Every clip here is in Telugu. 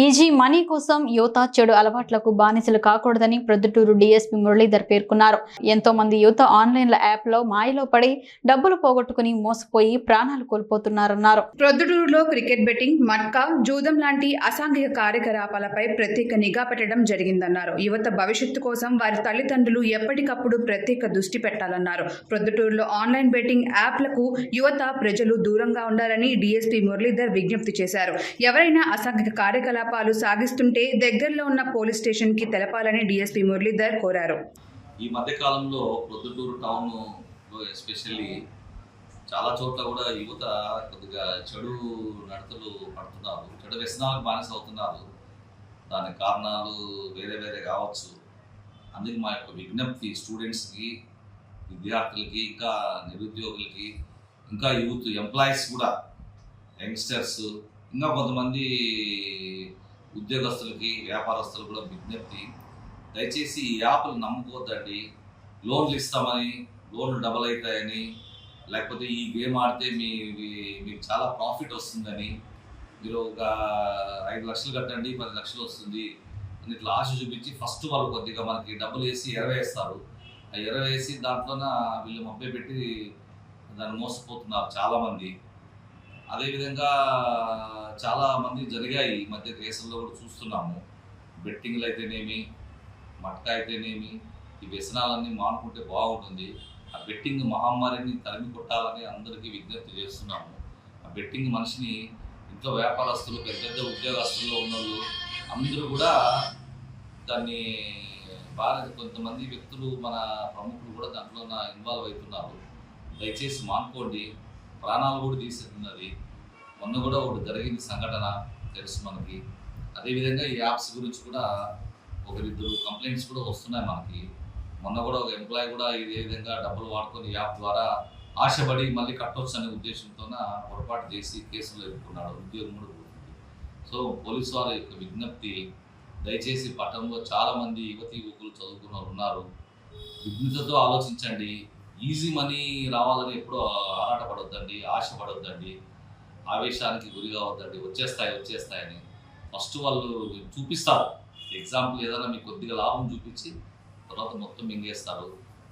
ఈజీ మనీ కోసం యువత చెడు అలవాట్లకు బానిసలు కాకూడదని ప్రొద్దుటూరు డీఎస్పీ మురళీధర్ పేర్కొన్నారు. ఎంతో మంది యువత ఆన్లైన్ల యాప్లో మాయలో పడి డబ్బులు పోగొట్టుకుని మోసపోయి ప్రాణాలు కోల్పోతున్నారన్నారు. ప్రొద్దుటూరులో క్రికెట్ బెట్టింగ్ మట్కా జూదం లాంటి అసాంఘిక కార్యకలాపాలపై ప్రత్యేక నిఘా పెట్టడం జరిగిందన్నారు. యువత భవిష్యత్తు కోసం వారి తల్లిదండ్రులు ఎప్పటికప్పుడు ప్రత్యేక దృష్టి పెట్టాలన్నారు. ప్రొద్దుటూరులో ఆన్లైన్ బెట్టింగ్ యాప్లకు యువత ప్రజలు దూరంగా ఉండాలని డీఎస్పీ మురళీధర్ విజ్ఞప్తి చేశారు. ఎవరైనా అసాంఘిక కార్యకలాపాలు సాగిస్తుంటే దగ్గరలో ఉన్న పోలీస్ స్టేషన్కి తెలపాలని డీఎస్పీ మురళీధర్ కోరారు. ఈ మధ్య కాలంలో ప్రొద్దుటూరు టౌన్లో ఎస్పెషల్లీ చాలా చోట్ల కూడా యువత కొద్దిగా చెడు నడతలు పడుతున్నారు చెడు వ్యసనాలకు బానిస అవుతున్నారు. దానికి కారణాలు వేరే వేరే కావచ్చు. అందుకే మా యొక్క విజ్ఞప్తి స్టూడెంట్స్కి విద్యార్థులకి ఇంకా నిరుద్యోగులకి ఇంకా యూత్ ఎంప్లాయీస్ కూడా యంగ్స్టర్స్ ఇంకా కొంతమంది ఉద్యోగస్తులకి వ్యాపారస్తులు కూడా విజ్ఞప్తి దయచేసి ఈ యాప్లు నమ్ముకోవద్దండి లోన్లు ఇస్తామని లోన్లు డబల్ అవుతాయని లేకపోతే ఈ గేమ్ ఆడితే మీ మీకు చాలా ప్రాఫిట్ వస్తుందని మీరు ఒక ఐదు లక్షలు కట్టండి పది లక్షలు వస్తుంది అని ఇట్లా ఆశ చూపించి ఫస్ట్ వాళ్ళు కొద్దిగా మనకి డబ్బులు వేసి ఇరవై వేస్తారు ఆ ఎరవేసి వేసి దాంట్లోన వీళ్ళు మబ్బే పెట్టి దాన్ని మోసపోతున్నారు చాలామంది. అదేవిధంగా చాలా మంది జరిగాయి ఈ మధ్య దేశంలో కూడా చూస్తున్నాము. బెట్టింగ్లు అయితేనేమి మట్కా అయితేనేమి ఈ వ్యసనాలన్నీ మానుకుంటే బాగుంటుంది. ఆ బెట్టింగ్ మహమ్మారిని తరిమి కొట్టాలని అందరికీ విజ్ఞప్తి చేస్తున్నాము. ఆ బెట్టింగ్ మనిషిని ఇంట్లో వ్యాపారస్తులు పెద్ద పెద్ద ఉద్యోగస్తుల్లో ఉన్నోళ్ళు అందరూ కూడా దాన్ని బాగా కొంతమంది వ్యక్తులు మన ప్రముఖులు కూడా దాంట్లో ఇన్వాల్వ్ అవుతున్నారు. దయచేసి మానుకోండి. ప్రాణాలు కూడా తీసేస్తున్నది. మొన్న కూడా ఒకటి జరిగింది సంఘటన తెలుసు మనకి. అదేవిధంగా ఈ యాప్స్ గురించి కూడా ఒకరిద్దరు కంప్లైంట్స్ కూడా వస్తున్నాయి మనకి. మొన్న కూడా ఒక ఎంప్లాయ్ కూడా ఇదే విధంగా డబ్బులు వాడుకొని యాప్ ద్వారా ఆశపడి మళ్ళీ కట్టవచ్చు అనే ఉద్దేశంతోన పొరపాటు చేసి కేసులు ఎదుర్కొన్నాడు ఉద్యోగం కూడా పోతుంది సో పోలీసు వారి యొక్క విజ్ఞప్తి దయచేసి పట్టణంలో చాలా మంది యువతి యువకులు చదువుకున్న ఉన్నారు. విజ్ఞతతో ఆలోచించండి. ఈజీ మనీ రావాలని ఎప్పుడూ ఆరాటపడొద్దండి ఆశపడొద్దండి ఆవేశానికి గురి కావద్దండి వచ్చేస్తాయి వచ్చేస్తాయని. ఫస్ట్ వాళ్ళు చూపిస్తారు. ఎగ్జాంపుల్ ఏదైనా మీకు కొద్దిగా లాభం చూపించి తర్వాత మొత్తం మింగేస్తారు.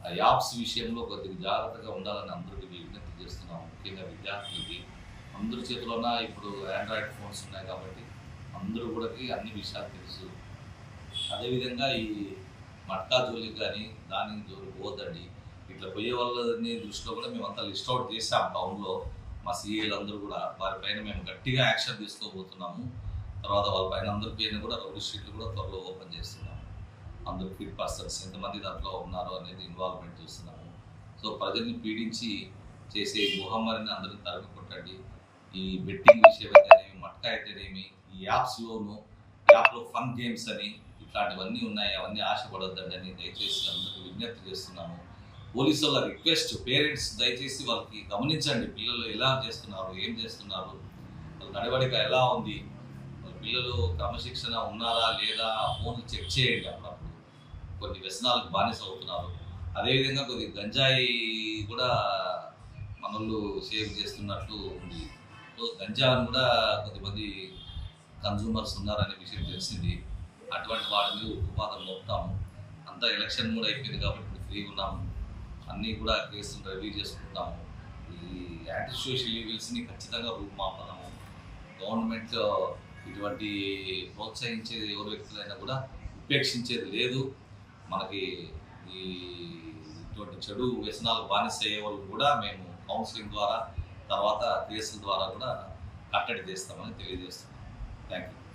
ఆ యాప్స్ విషయంలో కొద్దిగా జాగ్రత్తగా ఉండాలని అందరికీ విజ్ఞప్తి చేస్తున్నాం ముఖ్యంగా విద్యార్థులకి. అందరి చేతిలోన ఇప్పుడు ఆండ్రాయిడ్ ఫోన్స్ ఉన్నాయి కాబట్టి అందరూ కూడా అన్ని విషయాలు తెలుసు. అదేవిధంగా ఈ మట్కా జోలికి కానీ దాని జోలికి పోదండి ఇట్లా పోయే వాళ్ళని దృష్టిలో కూడా మేము అంతా లిస్ట్ అవుట్ చేసాం టౌన్లో మా సీఏలు అందరూ కూడా వారిపైన మేము గట్టిగా యాక్షన్ తీసుకోబోతున్నాము తర్వాత వాళ్ళ పైన అందరి పేరుని కూడా రౌడీ షీట్లు కూడా త్వరలో ఓపెన్ చేస్తున్నాము. అందరు ఫిట్ పర్సన్స్ ఎంతమంది దాంట్లో ఉన్నారు అనేది ఇన్వాల్వ్మెంట్ చూస్తున్నాము. సో ప్రజల్ని పీడించి చేసే మహమ్మారిని అందరిని తరిమి కొట్టండి. ఈ బెట్టింగ్ విషయం అయితేనేమి మట్కా అయితేనేమి ఈ యాప్స్లోను యాప్లో ఫన్ గేమ్స్ అని ఇట్లాంటివన్నీ ఉన్నాయి. అవన్నీ ఆశపడొద్దండి అని దయచేసి అందరికీ విజ్ఞప్తి చేస్తున్నాము. పోలీసు వాళ్ళ రిక్వెస్ట్ పేరెంట్స్ దయచేసి వాళ్ళకి గమనించండి పిల్లలు ఎలా చేస్తున్నారు ఏం చేస్తున్నారు వాళ్ళ నడవడిక ఎలా ఉంది వాళ్ళ పిల్లలు క్రమశిక్షణ ఉన్నారా లేదా ఫోన్ చెక్ చేయండి అప్పుడప్పుడు. కొన్ని వ్యసనాలకు బానిస అవుతున్నారు. అదేవిధంగా కొద్ది గంజాయి కూడా మనోళ్ళు సేవ్ చేస్తున్నట్లు ఉంది. సో గంజాని కూడా కొద్దిమంది కన్జ్యూమర్స్ ఉన్నారనే విషయం తెలిసింది. అటువంటి వాటి మీద ఉపాధం మోపుతాము అంతా ఎలక్షన్ కూడా అయిపోయింది కాబట్టి ఫ్రీ ఉన్నాము. అన్నీ కూడా కేసులు రెడీ చేసుకుంటాము. ఈ యాంటీ సోషల్ ఈవిల్స్ని ఖచ్చితంగా రూపుమాపడము గవర్నమెంట్ ఇటువంటి ప్రోత్సహించే ఎవరు వ్యక్తులైనా కూడా ఉపేక్షించేది లేదు. మనకి ఈ ఇటువంటి చెడు వ్యసనాలు బానిస అయ్యే వాళ్ళు కూడా మేము కౌన్సిలింగ్ ద్వారా తర్వాత కేసుల ద్వారా కూడా కట్టడి చేస్తామని తెలియజేస్తున్నాం. Thank you